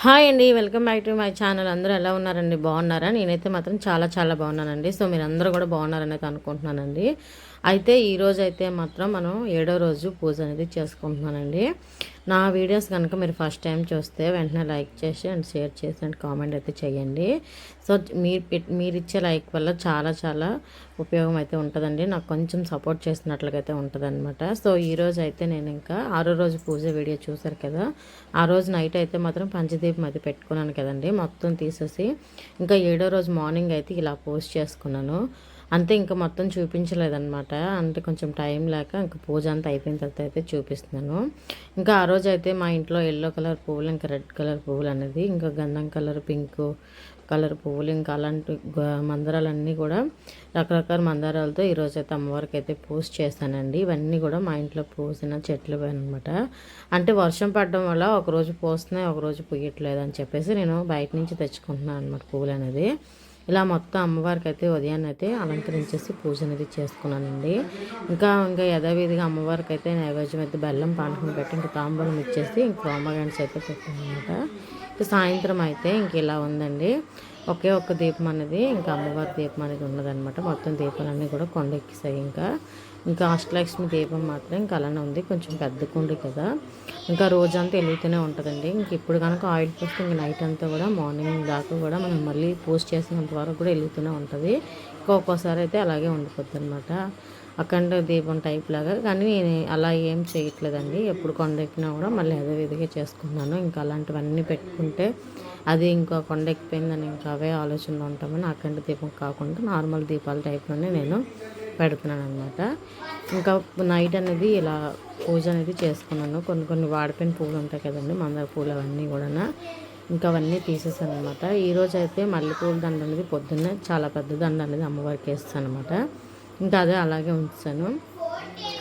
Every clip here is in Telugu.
హాయ్ అండి welcome back to my channel. అందరూ ఎలా ఉన్నారండి? బాగున్నారా? నేనైతే మాత్రం చాలా చాలా బాగున్నానండి. సో మీరు అందరూ కూడా బాగున్నారని అయితే అనుకుంటున్నానండి. అయితే ఈరోజు అయితే మాత్రం మనం ఏడో రోజు పూజ అనేది చేసుకుంటున్నానండి. నా వీడియోస్ కనుక మీరు ఫస్ట్ టైం చూస్తే వెంటనే లైక్ చేసి అండ్ షేర్ చేసి అండ్ కామెంట్ అయితే చేయండి. సో మీరు మీరు ఇచ్చే లైక్ వల్ల చాలా చాలా ఉపయోగం అయితే ఉంటుందండి. నాకు కొంచెం సపోర్ట్ చేసినట్లుగా అయితే సో ఈరోజు అయితే నేను ఇంకా ఆరో రోజు పూజ వీడియో చూసారు కదా ఆ రోజు నైట్ అయితే మాత్రం పంచదీపం అయితే పెట్టుకున్నాను కదండి. మొత్తం తీసేసి ఇంకా ఏడో రోజు మార్నింగ్ అయితే ఇలా పోస్ట్ చేసుకున్నాను. అంతే ఇంకా మొత్తం చూపించలేదన్నమాట. అంటే కొంచెం టైం లేక ఇంకా పూజ అంతా అయిపోయిన తర్వాత అయితే చూపిస్తున్నాను. ఇంకా ఆ రోజు అయితే మా ఇంట్లో ఎల్లో కలర్ పువ్వులు ఇంకా రెడ్ కలర్ పువ్వులు అనేది ఇంకా గంధం కలర్ పింక్ కలర్ పువ్వులు ఇంకా అలాంటి మందారాలన్నీ కూడా రకరకాల మందారాలతో ఈరోజు అయితే అమ్మవారికి అయితే పూజ చేశానండి ఇవన్నీ కూడా మా ఇంట్లో పూసిన చెట్లు అనమాట అంటే వర్షం పడడం వల్ల ఒకరోజు పోస్తున్నాయి ఒకరోజు పూయట్లేదు అని చెప్పేసి నేను బయట నుంచి తెచ్చుకుంటున్నాను అనమాట పువ్వులు అనేది. ఇలా మొత్తం అమ్మవారికి అయితే ఉదయాన్నే అయితే అలంకరించేసి పూజ అనేది చేసుకున్నానండి. ఇంకా ఇంకా యథావిధిగా అమ్మవారికి అయితే నైవేద్యం అయితే బెల్లం పానకం పెట్టి ఇంకా తాంబూలం ఇచ్చేసి ఇంక హోమగాన్స్ అయితే పెట్టాను అనమాట ఇంకా సాయంత్రం అయితే ఇంక ఇలా ఉందండి. ఒకే ఒక్క దీపం అనేది ఇంకా అమ్మవారి దీపం అనేది ఉన్నదనమాట మొత్తం దీపాలన్నీ కూడా కొండెక్కిసాయి ఇంకా. ఇంకా అష్టలక్ష్మి దీపం మాత్రం ఇంకా అలానే ఉంది. కొంచెం పెద్ద కుండి కదా. ఇంకా రోజంతా వెలుగుతూనే ఉంటుందండి. ఇంక ఇప్పుడు కనుక ఆయిల్ పోస్తే ఇంక నైట్ అంతా కూడా మార్నింగ్ దాకా కూడా మనం మళ్ళీ పోస్ట్ చేసినంత వరకు కూడా వెలుగుతూనే ఉంటుంది. ఇంకా ఒక్కోసారి అయితే అలాగే ఉండిపోద్ది అనమాట అఖండ దీపం టైప్ లాగా. కానీ నేను అలా ఏం చేయట్లేదండి. ఎప్పుడు కొండెక్కినా కూడా మళ్ళీ అదే విధిగా చేసుకున్నాను ఇంకా అలాంటివన్నీ పెట్టుకుంటే అది ఇంకా కొండెక్కిపోయిందని ఇంకా అవే ఆలోచనలు ఉంటామని అఖండ దీపం కాకుండా నార్మల్ దీపాల టైప్లోనే నేను పెడుతున్నాను అనమాట ఇంకా నైట్ అనేది ఇలా పూజ అనేది చేసుకున్నాను. కొన్ని కొన్ని వాడిపోయిన పూలు ఉంటాయి కదండి మందార పూలు అవన్నీ కూడా ఇంకా అవన్నీ తీసేసాను అనమాట ఈరోజు అయితే మల్లెపూల దండ అనేది పొద్దున్నే చాలా పెద్ద దండ అనేది అమ్మవారికి వేస్తాను అనమాట ఇంకా అదే అలాగే ఉంచాను.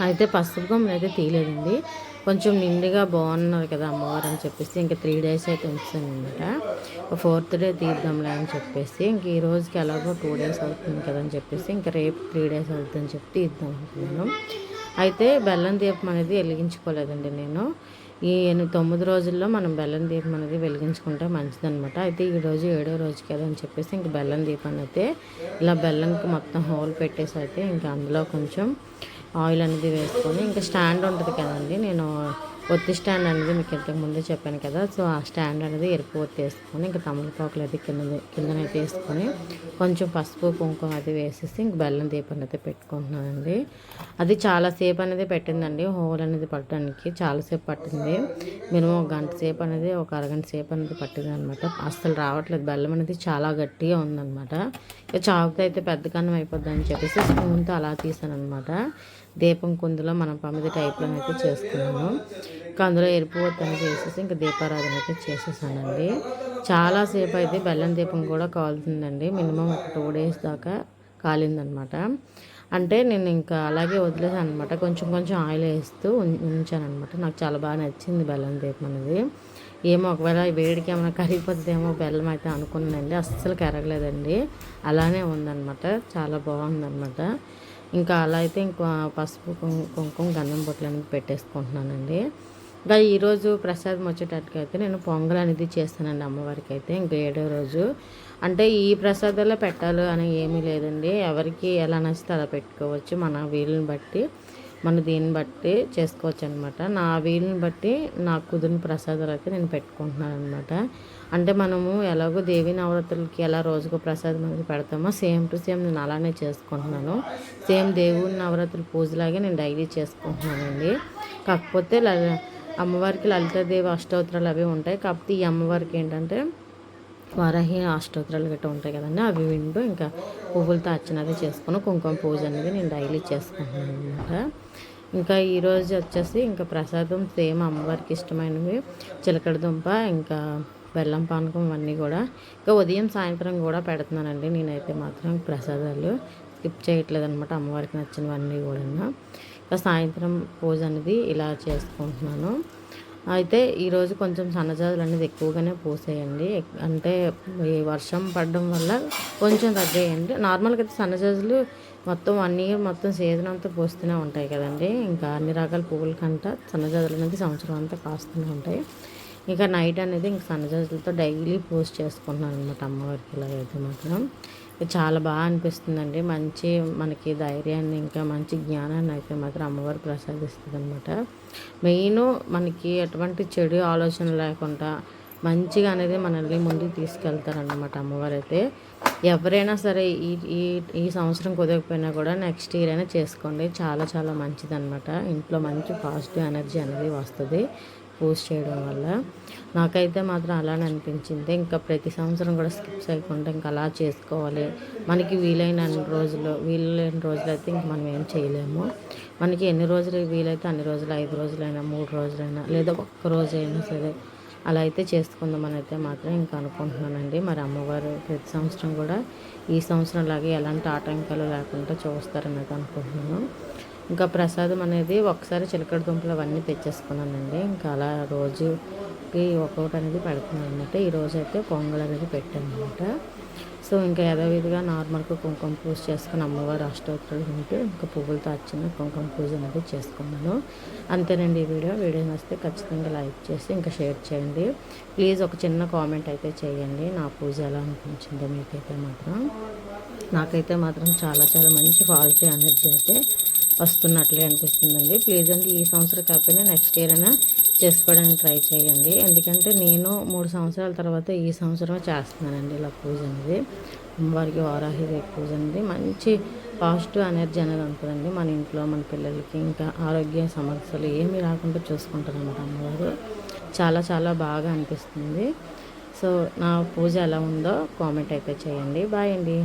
అయితే పసుపు గమ్ములు అయితే తీయలేదండి. కొంచెం నిండుగా బాగున్నారు కదా అమ్మవారు అని చెప్పేసి ఇంకా త్రీ డేస్ అయితే ఉంచుతానమాట అనమాట ఫోర్త్ డే తీద్దాంలే అని చెప్పేసి ఇంక ఈ రోజుకి ఎలాగో టూ డేస్ అవుతుంది కదా అని చెప్పేసి ఇంకా రేపు త్రీ డేస్ అవుతుందని చెప్పి తీద్దాం అనుకున్నాను. అయితే బెల్లం దీపం అనేది వెలిగించుకోలేదండి నేను. ఈ తొమ్మిది రోజుల్లో మనం బెల్లం దీపం అనేది వెలిగించుకుంటే మంచిదనమాట అయితే ఈ రోజు ఏడో రోజు కదా అని చెప్పేసి ఇంక బెల్లం దీపాన్ని అయితే ఇలా బెల్లంకి మొత్తం హోల్ పెట్టేసి అయితే ఇంకా అందులో కొంచెం ఆయిల్ అనేది వేసుకొని ఇంకా స్టాండ్ ఉంటుంది కదండి. నేను ఒత్తి స్టాండ్ అనేది మీకు ఇంతకు ముందే చెప్పాను కదా. సో ఆ స్టాండ్ అనేది ఎరుపు ఒత్తి వేసుకొని ఇంకా తమలపాకులు అది కింద కిందనైతే వేసుకొని కొంచెం పసుపు కుంకుమ అది వేసేసి ఇంక బెల్లం దీపం అయితే పెట్టుకుంటున్నానండి. అది చాలాసేపు అనేది పెట్టిందండి. హోల్ అనేది పట్టడానికి చాలాసేపు పట్టింది. మినిమం ఒక గంట సేపు అనేది ఒక అరగంట సేపు అనేది పట్టింది అనమాట అస్సలు రావట్లేదు. బెల్లం అనేది చాలా గట్టిగా ఉందన్నమాట ఇక చాకుతో అయితే పెద్ద కన్నం అయిపోద్ది అని చెప్పేసి స్పూన్తో అలా తీసాను అనమాట దీపం కుందులో మనం పమిది టైప్లో అయితే చేసుకున్నాను ఇంకా అందులో ఎరుపు అనేది చేసేసి ఇంకా దీపారాధన అయితే చేసేసానండి. చాలాసేపు అయితే బెల్లం దీపం కూడా కాలుతుందండి. మినిమం ఒక టూ డేస్ దాకా కాలిందనమాట. అంటే నేను ఇంకా అలాగే వదిలేసాను అనమాట కొంచెం కొంచెం ఆయిల్ వేస్తూ ఉంచాను అనమాట నాకు చాలా బాగా నచ్చింది బెల్లం దీపం అనేది. ఏమో ఒకవేళ వేడికి ఏమైనా కరిగిపోతుందేమో బెల్లం అయితే అనుకున్నానండి. అస్సలు కరగలేదండి. అలానే ఉందన్నమాట చాలా బాగుందన్నమాట ఇంకా అలా అయితే ఇంకా పసుపు కుంకుమ గంధం బొట్లు అనేది పెట్టేసుకుంటున్నానండి. ఇంకా ఈరోజు ప్రసాదం వచ్చేటట్టుగా అయితే నేను పొంగల్ అనేది చేస్తానండి అమ్మవారికి అయితే ఇంకా ఏడో రోజు. అంటే ఈ ప్రసాదాల్లో పెట్టాలి అని ఏమీ లేదండి. ఎవరికి ఎలా నచ్చితే అలా పెట్టుకోవచ్చు మన వీలుని బట్టి. మన దీన్ని బట్టి చేసుకోవచ్చు అనమాట నా వీలుని బట్టి నాకు కుదిరిన ప్రసాదాలు అయితే నేను పెట్టుకుంటున్నాను అనమాట అంటే మనము ఎలాగో దేవి నవరాత్రులకి ఎలా రోజుకో ప్రసాదం అనేది పెడతామో సేమ్ టు సేమ్ నేను అలానే చేసుకుంటున్నాను. సేమ్ దేవుని నవరాత్రుల పూజలాగే నేను డైలీ చేసుకుంటున్నానండి. కాకపోతే అమ్మవారికి లలితాదేవి అష్టోత్తరాలు అవి ఉంటాయి. కాకపోతే ఈ అమ్మవారికి ఏంటంటే వారాహి అష్టోత్తరాలు గట్రా ఉంటాయి కదండి అవి వింటూ ఇంకా పువ్వులతో అర్చనది చేసుకుని కుంకుమ పూజ అనేది నేను డైలీ చేసుకుంటున్నాను అనమాట ఇంకా ఈరోజు వచ్చేసి ఇంకా ప్రసాదం సేమ్ అమ్మవారికి ఇష్టమైనవి చిలకడ దుంప ఇంకా బెల్లం పానకం ఇవన్నీ కూడా. ఇంకా ఉదయం సాయంత్రం కూడా పెడుతున్నానండి నేనైతే మాత్రం ప్రసాదాలు. స్కిప్ చేయట్లేదు అనమాట అమ్మవారికి నచ్చినవన్నీ కూడా ఇంకా సాయంత్రం పూజ అనేది ఇలా చేసుకుంటున్నాను. అయితే ఈరోజు కొంచెం సన్నజాజులు అనేది ఎక్కువగానే పూసేయండి. అంటే ఈ వర్షం పడడం వల్ల కొంచెం తగ్గేయండి. నార్మల్గా అయితే సన్నజాజులు మొత్తం వన్ ఇయర్ మొత్తం సీజన్ అంతా పూస్తూనే ఉంటాయి కదండి. ఇంకా అన్ని రకాల పువ్వుల కంట సన్నజాజులు అనేది సంవత్సరం అంతా కాస్తూనే ఉంటాయి. ఇంకా నైట్ అనేది ఇంకా సన్నజాజులతో డైలీ పూజ చేసుకుంటున్నాను అనమాట అమ్మవారికి ఇలాగైతే మాత్రం. చాలా బాగా అనిపిస్తుందండి. మంచి మనకి ధైర్యాన్ని ఇంకా మంచి జ్ఞానాన్ని అయితే మాత్రం అమ్మవారు ప్రసాదిస్తుంది అనమాట మెయిన్ మనకి ఎటువంటి చెడు ఆలోచన లేకుండా మంచిగా అనేది మనల్ని ముందుకు తీసుకెళ్తారనమాట అమ్మవారు అయితే ఎవరైనా సరే ఈ ఈ ఈ సంవత్సరం కుదరకపోయినా కూడా నెక్స్ట్ ఇయర్ అయినా చేసుకోండి. చాలా చాలా మంచిదన్నమాట. ఇంట్లో మంచి పాజిటివ్ ఎనర్జీ అనేది వస్తుంది. పూజ చేయడం వల్ల నాకైతే మాత్రం అలానే అనిపించింది. ఇంకా ప్రతి సంవత్సరం కూడా స్కిప్స్ చేయకుండా ఇంకా అలా చేసుకోవాలి. మనకి వీలైన అన్ని రోజులు వీలైన రోజులు అయితే ఇంక మనం ఏం చేయలేము. మనకి ఎన్ని రోజులు వీలైతే అన్ని రోజులు ఐదు రోజులైనా మూడు రోజులైనా లేదా ఒక్క రోజైనా సరే అలా అయితే చేసుకుందామని అయితే మాత్రం ఇంకా అనుకుంటున్నానండి. మరి అమ్మవారు ప్రతి సంవత్సరం కూడా ఈ సంవత్సరం లాగే ఎలాంటి ఆటంకాలు లేకుండా చూస్తారని అయితే అనుకుంటున్నాను. ఇంకా ప్రసాదం అనేది ఒకసారి చిలకడ దుంపలు అవన్నీ తెచ్చేసుకున్నానండి. ఇంకా అలా రోజుకి ఒక్కొక్కటి అనేది పెడుతున్నాను అనమాట ఈరోజు అయితే పొంగల్ అనేది పెట్టాను అనమాట సో ఇంకా యథావిధిగా నార్మల్గా కుంకుమ పూజ చేసుకుని అమ్మవారు అష్టోత్తరాలు ఉంటే ఇంకా పువ్వులతో వచ్చిన కుంకుమ పూజ అనేది చేసుకున్నాను. అంతేనండి ఈ వీడియో. వీడియో నచ్చితే ఖచ్చితంగా లైక్ చేసి ఇంకా షేర్ చేయండి. ప్లీజ్ ఒక చిన్న కామెంట్ అయితే చేయండి. నా పూజ ఎలా అనిపించిందో మీకైతే మాత్రం. నాకైతే మాత్రం చాలా చాలా మంచి పాజిటివ్ ఎనర్జీ అయితే వస్తున్నట్లే అనిపిస్తుందండి. ప్లీజ్ అండి ఈ సంవత్సరం కాకపోయినా నెక్స్ట్ ఇయర్ అయినా చేసుకోవడానికి ట్రై చేయండి. ఎందుకంటే నేను మూడు సంవత్సరాల తర్వాత ఈ సంవత్సరమే చేస్తున్నానండి ఇలా పూజ అనేది. అమ్మవారికి వారాహి పూజ అనేది మంచి పాజిటివ్ ఎనర్జీ అనేది ఉంటుందండి మన ఇంట్లో మన పిల్లలకి. ఇంకా ఆరోగ్య సమస్యలు ఏమీ రాకుండా చూసుకుంటారన్నమాట అమ్మవారు. చాలా చాలా బాగా అనిపిస్తుంది. సో నా పూజ ఎలా ఉందో కామెంట్ అయితే చేయండి. బాయ్ అండి.